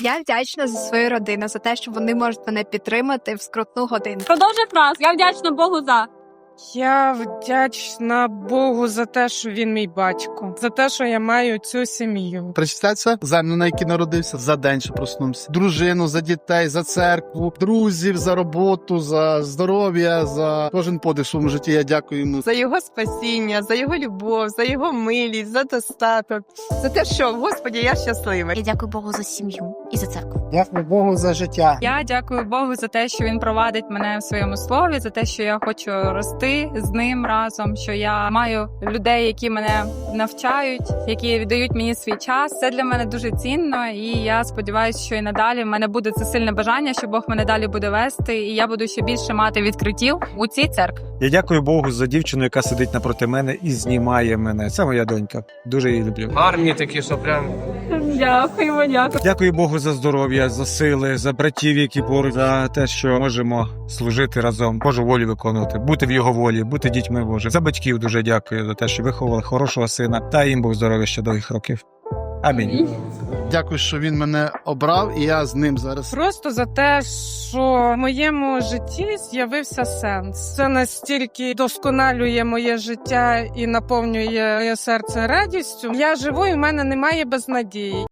Я вдячна за свою родину, за те, що вони можуть мене підтримати в скрутну годину. Продовжуй фраз. Я вдячна Богу за. Я вдячна Богу за те, що він мій батько, за те, що я маю цю сім'ю. Причитатися землю, на якій народився, за день, що проснувся, дружину, за дітей, за церкву, друзів, за роботу, за здоров'я, за кожен подих в своєму житті. Я дякую йому. за його спасіння, за його любов, за його милість, за достаток, за те, що Господі, я щаслива. Я дякую Богу за сім'ю і за церкву. Дякую Богу за життя. Я дякую Богу за те, що він провадить мене в своєму слові, за те, що я хочу рости з ним разом, що я маю людей, які мене навчають, які віддають мені свій час. Це для мене дуже цінно, і я сподіваюся, що і надалі в мене буде це сильне бажання, що Бог мене далі буде вести, і я буду ще більше мати відкриттів у цій церкві. Я дякую Богу за дівчину, яка сидить напроти мене і знімає мене. Це моя донька. Дуже її люблю. Гарні такі, що прям Дякуємо, дякую. Дякую Богу за здоров'я, за сили, за братів, які поруч, за те, що можемо служити разом, Божу волю виконувати, бути в його волі, бути дітьми Божими. За батьків дуже дякую за те, що виховали хорошого сина. Та їм Бог здоров'я ще довгих років. Амінь. Дякую, що він мене обрав, і я з ним зараз. Просто за те, що в моєму житті з'явився сенс. Це настільки досконалює моє життя і наповнює моє серце радістю. Я живу, і в мене немає безнадії.